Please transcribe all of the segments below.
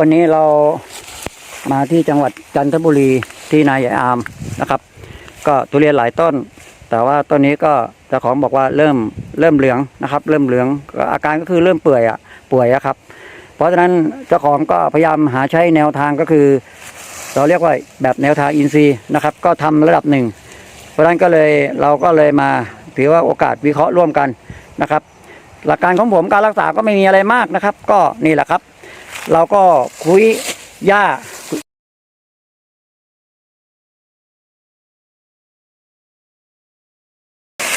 วันนี้เรามาที่จังหวัดจันทบุรีที่นายใหญ่อามนะครับ ก็ทุเรียนหลายต้น แต่ว่าต้นนี้ก็เจ้าของบอกว่าเริ่มเริ่มเหลืองนะครับ เริ่มเหลืองอาการก็คือเริ่มเปื่อยอะป่วยอะครับ เพราะฉะนั้นเจ้าของก็พยายามหาใช้แนวทางก็คือ เราเรียกว่าแบบแนวทางอินทรีย์นะครับ ก็ทำระดับหนึ่ง เพราะฉะนั้นก็เลยเราก็เลยมาถือว่าโอกาสวิเคราะห์ร่วมกันนะครับ หลักการของผมการรักษาก็ไม่มีอะไรมากนะครับ ก็นี่แหละครับ เราก็คุยหญ้า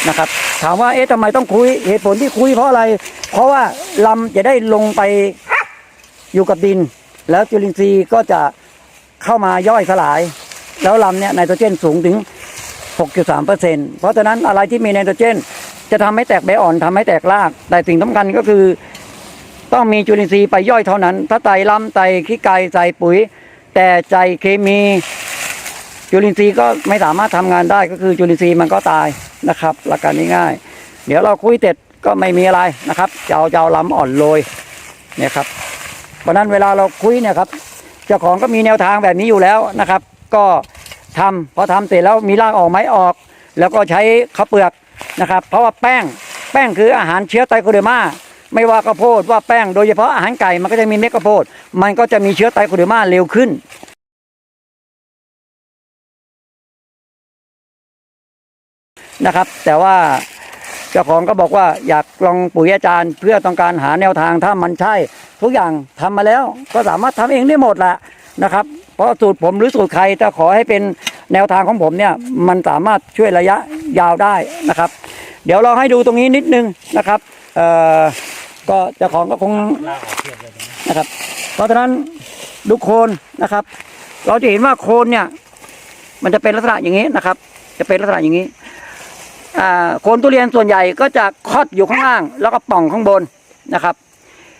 นะครับ ถามว่าเอ๊ะทำไมต้องคุยเหตุผลที่คุยเพราะอะไร เพราะว่าลำจะได้ลงไปอยู่กับดิน แล้วจุลินทรีย์ก็จะเข้ามาย่อยสลาย แล้วลำเนี่ยไนโตรเจนสูงถึง 6.3เปอร์เซ็นเพราะฉะนั้นอะไรที่มีไนโตรเจน จะทำให้แตกใบอ่อนทำให้แตกราก แต่สิ่งสำคัญก็คือ ต้องมีจุลินทรีย์ไปย่อยเท่านั้น ถ้าไตล้ำไตขี้ไก่ใส่ปุ๋ย แต่ใจเคมีจุลินทรีย์ก็ไม่สามารถทำงานได้ก็คือจุลินทรีย์มันก็ตายนะครับ หลักการนี้ง่ายเดี๋ยวเราคุยเสร็จก็ไม่มีอะไรนะครับจะเอาจะเอาลำอ่อนโรยเนี่ยครับเพราะนั้นเวลาเราคุยเนี่ยครับเจ้าของก็มีแนวทางแบบนี้อยู่แล้วนะครับ ก็ทำพอทำเสร็จแล้วมีรากออกไหมออก แล้วก็ใช้ข้าวเปลือกนะครับ เพราะว่าแป้งแป้งคืออาหารเชื้อไตโคเดอร์มา ไม่ว่าข้าวโพดว่าแป้งโดยเฉพาะอาหารไก่มันก็จะมีเม็ดข้าวโพด มันก็จะมีเชื้อไตโคเดอร์มาเร็วขึ้นนะครับ แต่ว่าเจ้าของก็บอกว่าอยากลองปุ๋ยอาจารย์เพื่อต้องการหาแนวทางถ้ามันใช่ ทุกอย่างทำมาแล้วก็สามารถทำเองได้หมดแหละนะครับ เพราะสูตรผมหรือสูตรใครแต่ขอให้เป็นแนวทางของผมเนี่ยมันสามารถช่วยระยะยาวได้นะครับ เดี๋ยวเราให้ดูตรงนี้นิดนึงนะครับเอ่อ ก็เจ้าของก็คงนะครับ เพราะฉะนั้นดูโคนนะครับ เราจะเห็นว่าโคนเนี่ย มันจะเป็นลักษณะอย่างนี้นะครับ จะเป็นลักษณะอย่างนี้โคนทุเรียนส่วนใหญ่ก็จะคอดอยู่ข้างล่าง แล้วก็ป่องข้างบนนะครับ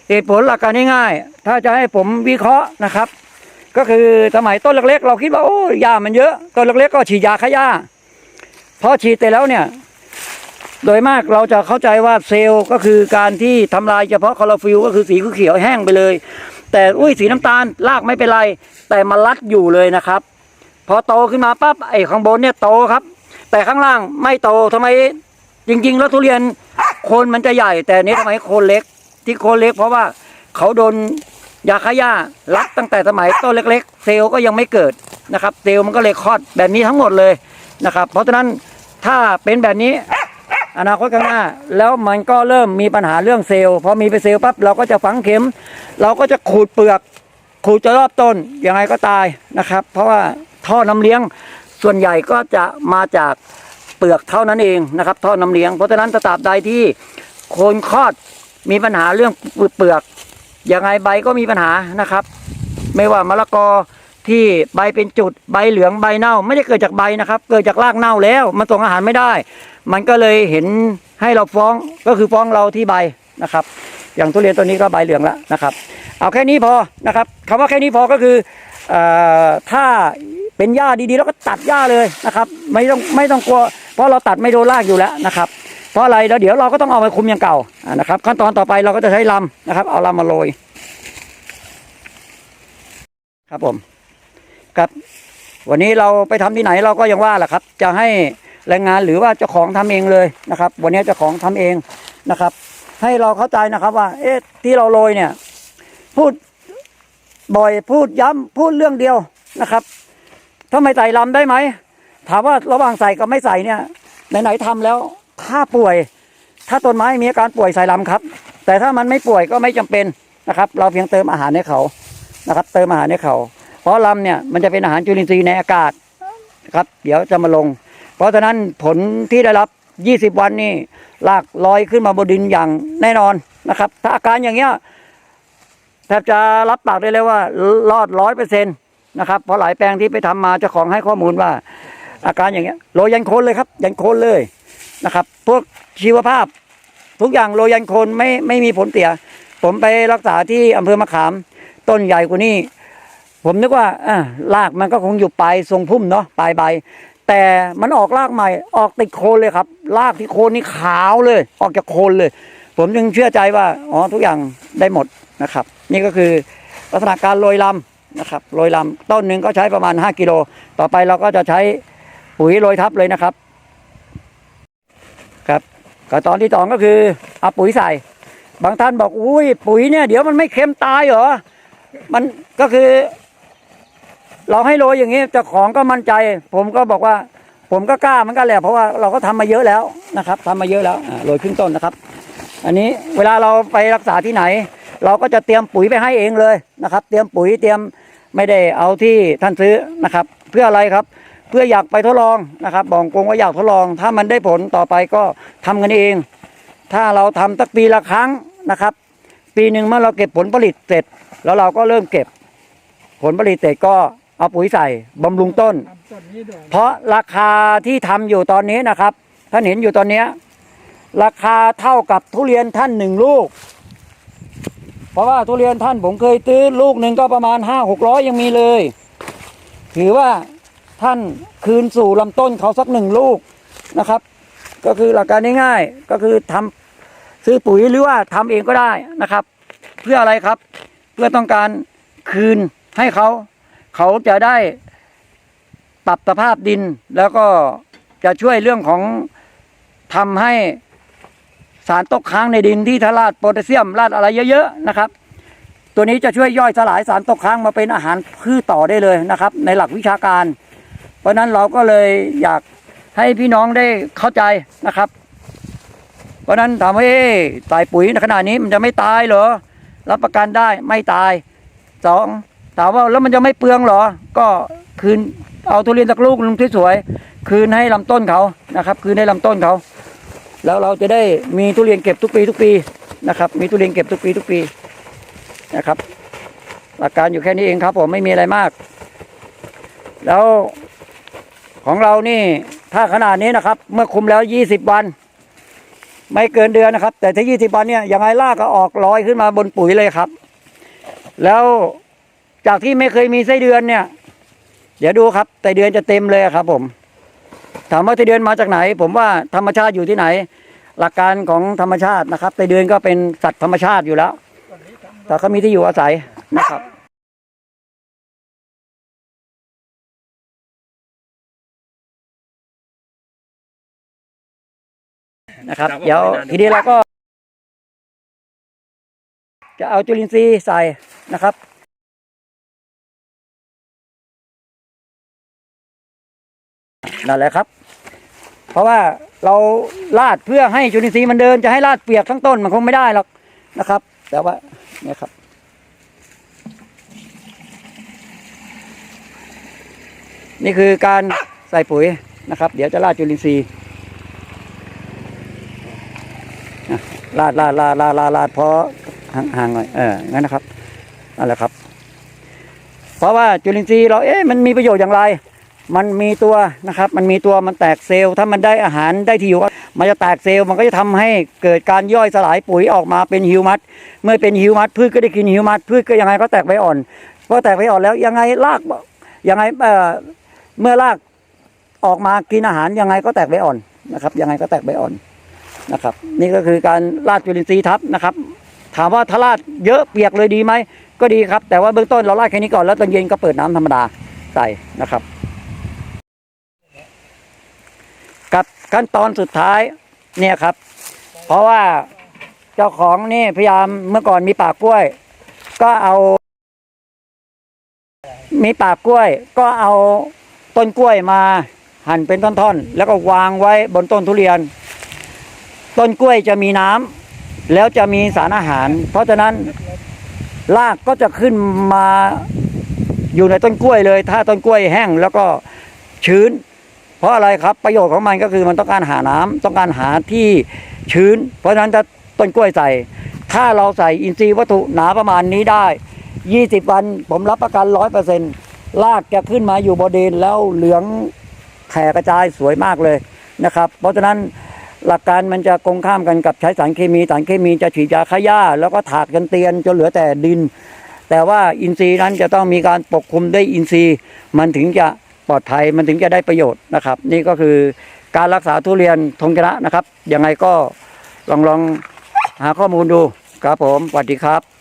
เหตุผลหลักการง่ายๆ ถ้าจะให้ผมวิเคราะห์นะครับ ก็คือสมัยต้นเล็กๆ เราคิดว่าโอ้ยยามันเยอะต้นเล็กๆก็ฉีดยาฆ่าหญ้าพอฉีดไปแล้วเนี่ย โดยมากเราจะเข้าใจว่าเซลล์ก็คือการที่ทำลายเฉพาะคลอโรฟิลก็คือสีเขียวแห้งไปเลย แต่อุ้ยสีน้ำตาลรากไม่เป็นไร แต่มันรัดอยู่เลยนะครับ พอโตขึ้นมาปั๊บไอ้ข้างบนเนี่ยโตครับ แต่ข้างล่างไม่โตทำไมจริง ๆ แล้วทุเรียนโคนมันจะใหญ่ แต่นี้ทำไมโคนเล็กที่โคนเล็ก เพราะว่าเขาโดนยาฆ่าหญ้ารัดตั้งแต่สมัยต้นเล็ก ๆ เซลล์ก็ยังไม่เกิดนะครับ เซลล์มันก็เลยคลอดแบบนี้ทั้งหมดเลยนะครับ เพราะฉะนั้นถ้าเป็นแบบนี้ อนาคตข้างหน้า แล้วมันก็เริ่มมีปัญหาเรื่องเซลล์พอมีไปเซลล์ปั๊บเราก็จะฝังเข็ม เราก็จะขูดเปลือกขูดจะรอบต้นยังไงก็ตายนะครับ เพราะว่าท่อน้ำเลี้ยงส่วนใหญ่ก็จะมาจากเปลือกเท่านั้นเองนะครับ ท่อน้ำเลี้ยงเพราะฉะนั้นตราบใดที่โคนคลอดมีปัญหาเรื่องเปลือกยังไงใบก็มีปัญหานะครับ ไม่ว่ามะละกอ ที่ใบเป็นจุดใบเหลืองใบเน่า ไม่ได้เกิดจากใบนะครับ เกิดจากรากเน่าแล้วมันส่งอาหารไม่ได้ มันก็เลยเห็นให้เราฟ้องก็คือฟ้องเราที่ใบนะครับ อย่างทุเรียนตัวนี้ก็ใบเหลืองแล้วนะครับ เอาแค่นี้พอนะครับคำว่าแค่นี้พอก็คืออถ้าเป็นหญ้าดีๆ แล้วก็ตัดหญ้าเลยนะครับ ไม่ต้องไม่ต้องกลัวเพราะเราตัดไม่โดนรากอยู่แล้วนะครับ เพราะอะไรแล้วเดี๋ยวเราก็ต้องเอาไปคุมอย่างเก่าอ่านะครับ ขั้นตอนต่อไปเราก็จะใช้ลำนะครับ เอาลำมาโรยครับผม ครับ วันนี้เราไปทำที่ไหนเราก็ยังว่าแหละครับ จะให้แรงงานหรือว่าเจ้าของทำเองเลยนะครับ วันนี้เจ้าของทำเองนะครับ ให้เราเข้าใจนะครับว่า เอ๊ะที่เราโรยเนี่ย พูดบ่อยพูดย้ำพูดเรื่องเดียวนะครับถ้าไม่ใส่ลำได้ไหมถามว่าระหว่างใส่กับไม่ใส่เนี่ยไหนๆทำแล้วถ้าป่วย ถ้าต้นไม้มีอาการป่วยใส่ลำครับ แต่ถ้ามันไม่ป่วยก็ไม่จำเป็นนะครับ เราเพียงเติมอาหารให้เขานะครับ เติมอาหารให้เขา เพราะลำเนี่ยมันจะเป็นอาหารจุลินทรีย์ในอากาศครับ เดี๋ยวจะมาลง เพราะฉะนั้นผลที่ได้รับ 20 วันนี่ลากลอยขึ้นมาบนดินอย่างแน่นอนนะครับ ถ้าอาการอย่างเงี้ยแทบจะรับปากได้เลยว่ารอดร้อยเปอร์เซ็นต์นะครับเพราะหลายแปลงที่ไปทำมาเจ้าของให้ข้อมูลว่า อาการอย่างเงี้ยโรยยันโคนเลยครับ ยันโคนเลยนะครับ พวกชีวภาพ ทุกอย่างโรยยันโคนไม่ไม่มีผลเสีย ผมไปรักษาที่อำเภอมะขาม ต้นใหญ่กว่านี้ ผมนึกว่าอ่ารากมันก็คงอยู่ปลายทรงพุ่มเนาะปลายใบ แต่มันออกรากใหม่ ออกติดโคนเลยครับรากที่โคนนี่ขาวเลย ออกจากโคนเลย ผมจึงเชื่อใจว่าอ๋อทุกอย่างได้หมดนะครับ นี่ก็คือลักษณะการโรยลำนะครับโรยลำต้นหนึ่งก็ใช้ประมาณ 5กิโลต่อไปเราก็จะใช้ปุ๋ยโรยทับเลยนะครับครับก็ตอนที่สองก็คือเอาปุ๋ยใส่ บางท่านบอกอุ้ยปุ๋ยเนี่ยเดี๋ยวมันไม่เค็มตายเหรอมันก็คือ เราให้โรยอย่างนี้เจ้าของก็มั่นใจ ผมก็บอกว่า ผมก็กล้ามือนกันแหละเพราะว่าเราก็ทำมาเยอะแล้วนะครับทำมาเยอะแล้วโรยครึ่งต้นนะครับ อันนี้เวลาเราไปรักษาที่ไหน เราก็จะเตรียมปุ๋ยไปให้เองเลยนะครับ เตรียมปุ๋ยเตรียมไม่ได้เอาที่ท่านซื้อนะครับ เพื่ออะไรครับ เพื่ออยากไปทดลองนะครับบอกกงว่าอยากทดลอง ถ้ามันได้ผลต่อไปก็ทำกันเอง ถ้าเราทำสักปีละครั้งนะครับ ปีหนึ่งเมื่อเราเก็บผลผลิตเสร็จ แล้วเราก็เริ่มเก็บผลผลิตเสร็จก็ เอาปุ๋ยใส่บำรุงต้น ทำต้นนี้ด้วยเพราะราคาที่ทำอยู่ตอนนี้นะครับ ท่านเห็นอยู่ตอนเนี้ยราคาเท่ากับทุเรียนท่านหนึ่งลูก เพราะว่าทุเรียนท่านผมเคยซื้อลูกหนึ่งก็ประมาณห้าหกร้อยยังมีเลย ถือว่าท่านคืนสู่ลำต้นเขาสักหนึ่งลูกนะครับ ก็คือหลักการง่ายๆก็คือทำซื้อปุ๋ยหรือว่าทำเองก็ได้นะครับ เพื่ออะไรครับ เพื่อต้องการคืนให้เขา เขาจะได้ปรับสภาพดิน แล้วก็จะช่วยเรื่องของทำให้สารตกค้างในดินที่ทลาดโพแทสเซียมลาดอะไรเยอะๆนะครับ ตัวนี้จะช่วยย่อยสลายสารตกค้างมาเป็นอาหารพืชต่อได้เลยนะครับ ในหลักวิชาการ เพราะฉะนั้นเราก็เลยอยากให้พี่น้องได้เข้าใจนะครับ เพราะนั้นถามว่าเอ๊ใส่ปุ๋ยในขนาดนี้มันจะไม่ตายเหรอรับประกันได้ไม่ตายสอง ถามว่าแล้วมันจะไม่เปลืองหรอ ก็คืนเอาทุเรียนสักลูกหนึงที่สวยๆคืนให้ลำต้นเขานะครับ คืนให้ลำต้นเขา แล้วเราจะได้มีทุเรียนเก็บทุกปีทุกปีนะครับ มีทุเรียนเก็บทุกปีทุกปีนะครับ หลักการอยู่แค่นี้เองครับ ผมไม่มีอะไรมาก แล้วของเรานี่ถ้าขนาดนี้นะครับ เมื่อคุมแล้วยี่สิบวัน ไม่เกินเดือนนะครับ แต่ถ้ายี่สิบวันเนี่ยยังไงลากก็ออกลอยขึ้นมาบนปุ๋ยเลยครับ แล้ว จากที่ไม่เคยมีไส้เดือนเนี่ย เดี๋ยวดูครับแต่เดือนจะเต็มเลยครับ ผม ถามว่าแต่เดือนมาจากไหน ผมว่าธรรมชาติอยู่ที่ไหน หลักการของธรรมชาตินะครับแต่เดือนก็เป็นสัตว์ธรรมชาติอยู่แล้ว แต่เขามีที่อยู่อาศัยนะครับนะครับ เดี๋ยวทีนี้เราก็ จะเอาจุลินทรีย์ใส่นะครับ นั่นแหละครับ เพราะว่าเราลาดเพื่อให้จุลินทรีย์มันเดินจะให้ลาดเปียกทั้งต้นมันคงไม่ได้หรอกนะครับ แต่ว่าเนี่ยครับ นี่คือการใส่ปุ๋ยนะครับ เดี๋ยวจะลาดจุลินทรีย์ลาดลาดลาดลาดลาดลาดพอห่างๆหน่อยเอองั้นนะครับนั่นแหละครับ เพราะว่าจุลินทรีย์เราเอ๊ะมันมีประโยชน์อย่างไร มันมีตัวนะครับ มันมีตัวมันแตกเซลล์ถ้ามันได้อาหารได้ที่อยู่ มันจะแตกเซลล์มันก็จะทำให้เกิดการย่อยสลายปุ๋ยออกมาเป็นฮิวมัสเมื่อเป็นฮิวมัสพืชก็ได้กินฮิวมัสพืชก็ยังไงก็แตกใบอ่อนพอแตกใบอ่อนแล้วยังไงรากยังไงเอ่อเมื่อรากออกมากินอาหารยังไงก็แตกใบอ่อนนะครับ ยังไงก็แตกใบอ่อนนะครับ นี่ก็คือการลาดจุลินทรีย์ทับนะครับ ถามว่าถ้าลาดเยอะเปียกเลยดีไหมก็ดีครับ แต่ว่าเบื้องต้นเราลาดแค่นี้ก่อนแล้วตอนเย็นก็เปิดน้ำธรรมดาใส่นะครับ กับ ขั้นตอนสุดท้ายเนี่ยครับ เพราะว่าเจ้าของนี่พยายามเมื่อก่อนมีป่ากล้วย ก็เอา มีป่ากล้วย ก็เอาต้นกล้วยมาหั่นเป็นท่อนๆ แล้วก็วางไว้บนต้นทุเรียน ต้นกล้วยจะมีน้ำแล้วจะมีสารอาหาร เพราะฉะนั้นรากก็จะขึ้นมาอยู่ในต้นกล้วยเลย ถ้าต้นกล้วยแห้งแล้วก็ชื้น เพราะอะไรครับประโยชน์ของมันก็คือมันต้องการหาน้ำต้องการหาที่ชื้น เพราะฉะนั้นถ้าต้นกล้วยใส่ ถ้าเราใส่อินทรีย์วัตถุหนาประมาณนี้ได้ 20 วันผมรับประกันร้อยเปอร์เซ็นต์รากจะขึ้นมาอยู่บนดินแล้วเหลืองแผ่กระจายสวยมากเลยนะครับ เพราะฉะนั้นหลักการมันจะกงข้ามกันกับใช้สารเคมีสารเคมีจะฉีดยาฆ่าหญ้า แล้วก็ถากกันเตียนจนเหลือแต่ดิน แต่ว่าอินทรีย์นั้นจะต้องมีการปกคลุมด้วยอินทรีย์มันถึงจะ ปลอดภัยมันถึงจะได้ประโยชน์นะครับ นี่ก็คือการรักษาทุเรียนทงชนะนะครับยังไงก็ลองลองหาข้อมูลดูครับผมสวัสดีครับ